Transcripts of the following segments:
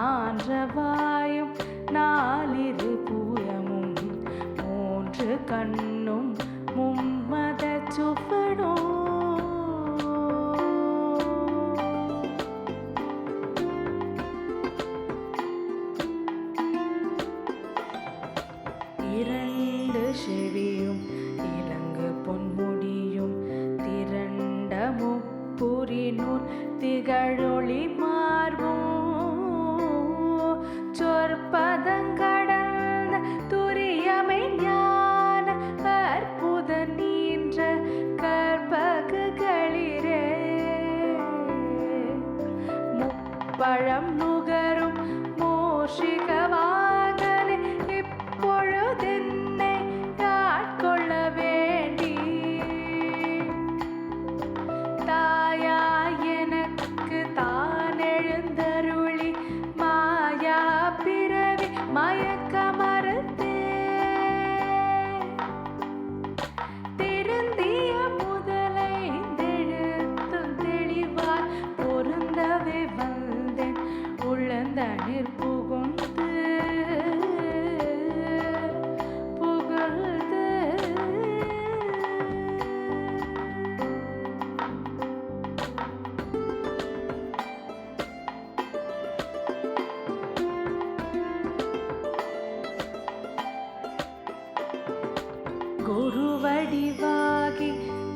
நான்றவாயும் நாலிரு புறமும் மூன்று கண்ணும் மும்மத சுவனோ இரண்டு செவியும் இலங்கு பொன்முடியும். திரண்ட முப்புரி நூல் திகழொளி மா குருவடிவாகி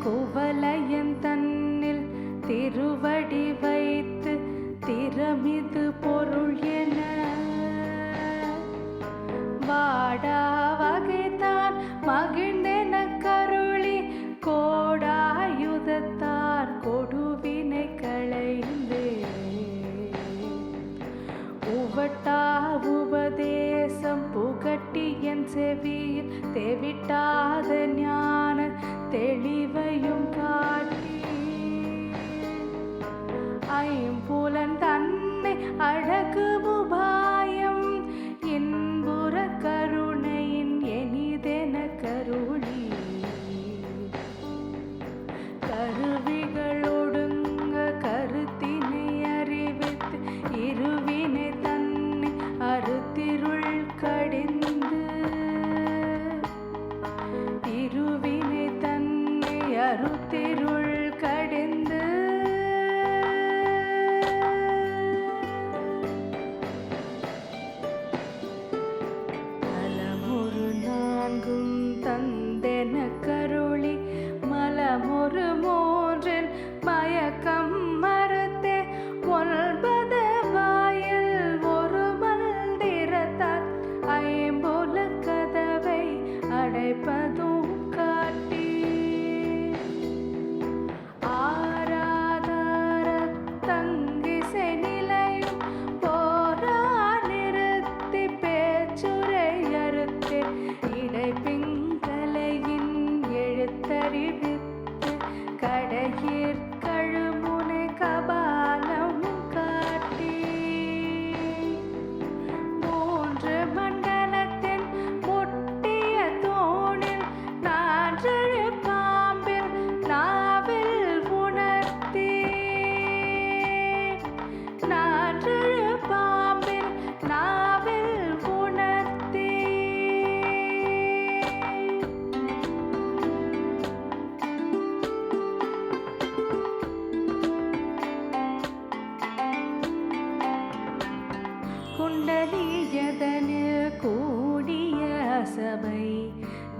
குவலயன் தன்னில் திருவடி வைத்து திறமிது போ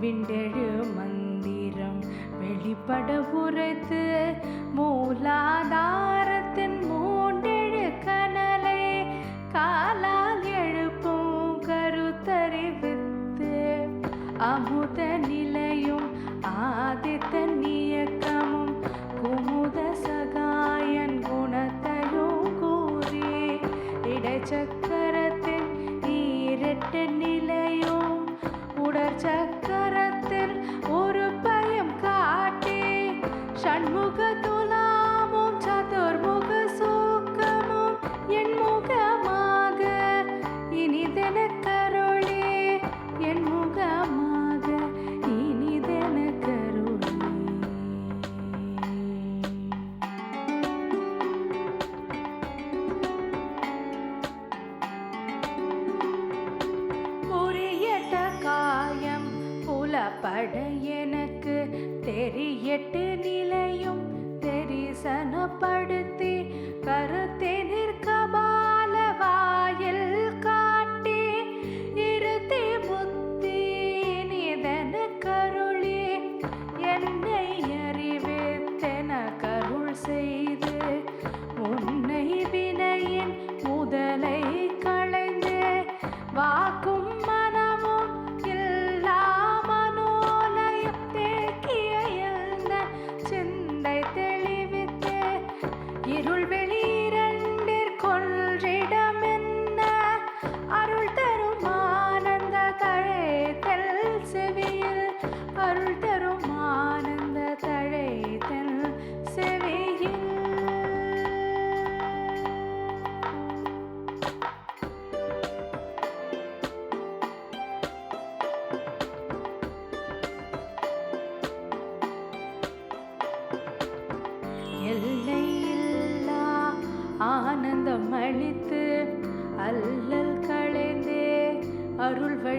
விண்டெழு மந்திரம் வெளிப்பட உரைத்து மூலாதாரத்தின் மூண்டெழு கனலை காலால் எழுப்பும் கருத்தறிவித்து அமுத நிலையும் ஆதித்த நியக்கமும் குமுத சகாயன் குணத்தையும் கூறி இடச்சக்கரத்தின் நீரட்ட நிலையும் உடற்சக்கர பட எனக்கு தெரியட்டு நிலையும் தெரிசனப்படுத்தி கருத்தே நிற்கபால வாயில் கா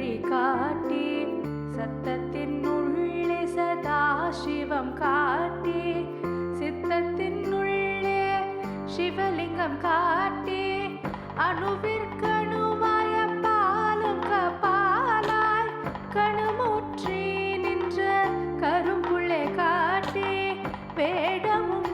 வழி காட்டி சத்தத்தின் உள்ளே சதா சிவம் காட்டி சித்தத்தின் உள்ளே சிவலிங்கம் காட்டி அணுவிற்கணுவாய பாலும் கபாலாய் கணுமுற்றி நின்ற கரும்புள்ளே காட்டி வேடமும்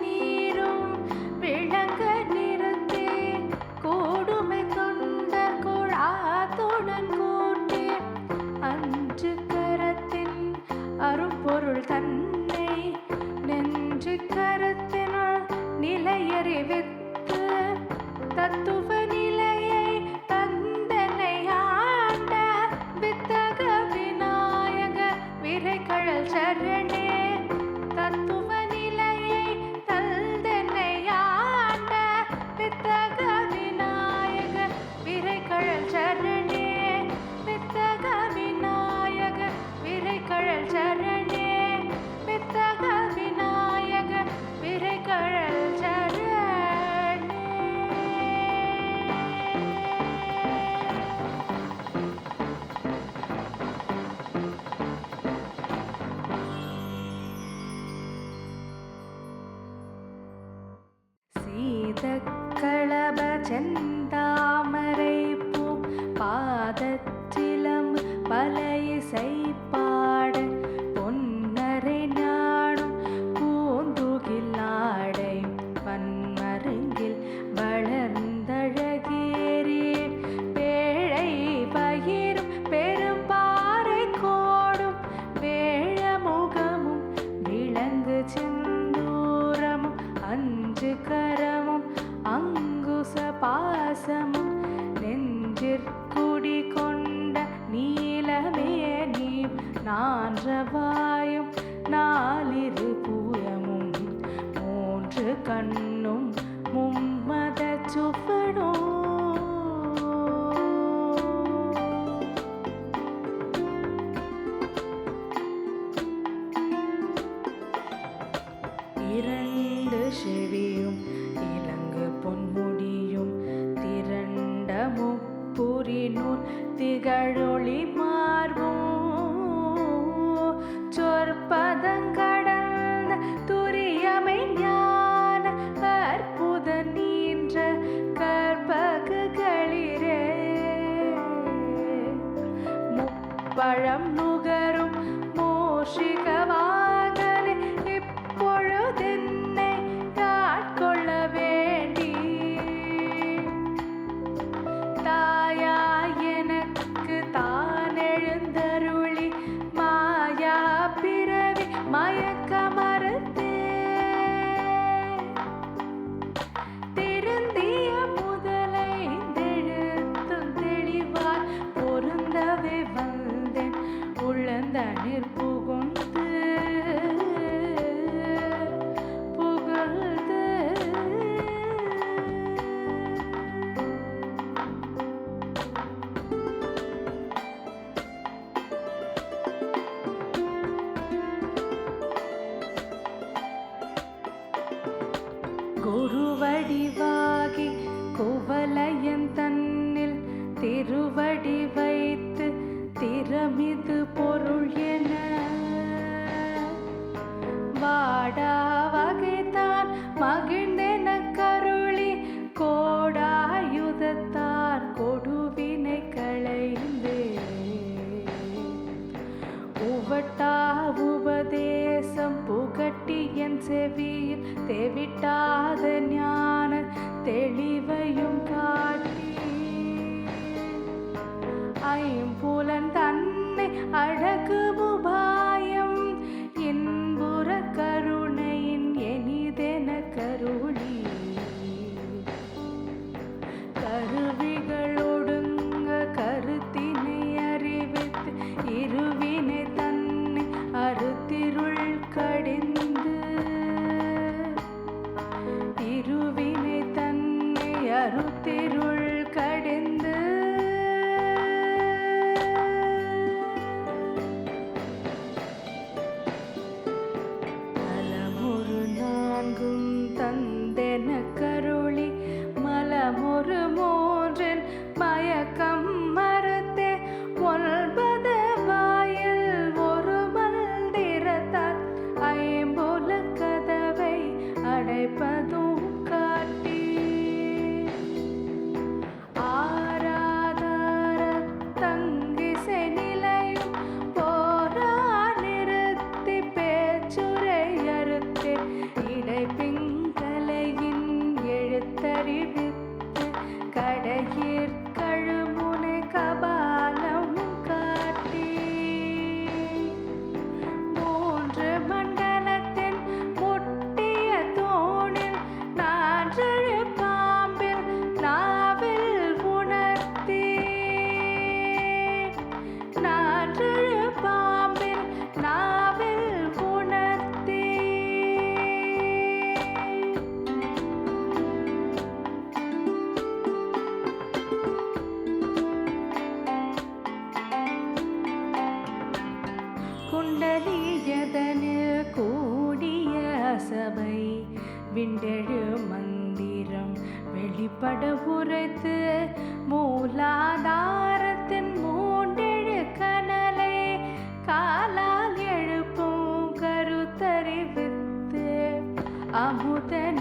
ശബ്ദക്കളഭജന്മ பாசமும் நெஞ்சிற்குடி கொண்ட நீலமே நீ நான்றவாயும் நாலிரு பூயமும் மூன்று கண் திகழொளி மார்பு குருவடிவாகி குவலயன் தன்னில் திருவடி வைத்து திறமிது பொருள் என. வாடா வகைத்தான் மகிழ்ந்தென கருளி கோடாயுதத்தார் கொடுவினை களைந்து. உவட்டா உபதேசம் புக புகட்டி என் செவியில் தேவிட்டாத ஞான தெளிவையும் காட்டி. ஐம்புலன் தன்னை அழகு விண்டெழு மந்திரம் வெளிப்பட உரைத்து மூலாதாரத்தின் மூண்டெழு கனலை காலால் எழுப்பும் கருத்தறிவித்து அமுதன்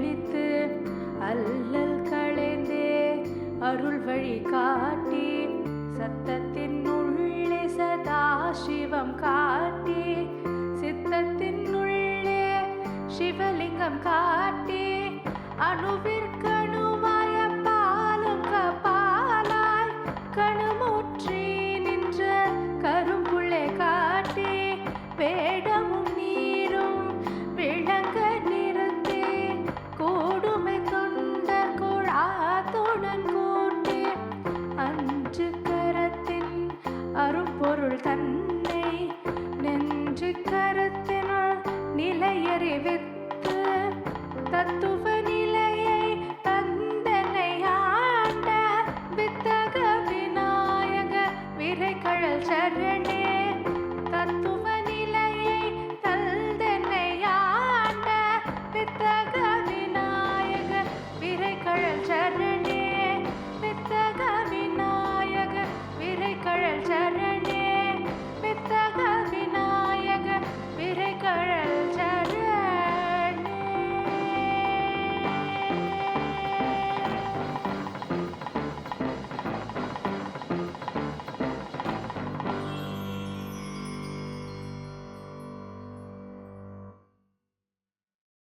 அளித்து அல்லல் களைந்தே அருள் வழி காட்டி சத்தத்தின் உள்ளே சதா சிவம் காட்டி சித்தத்தின் உள்ளே சிவலிங்கம் காட்டி அணுவிற்கு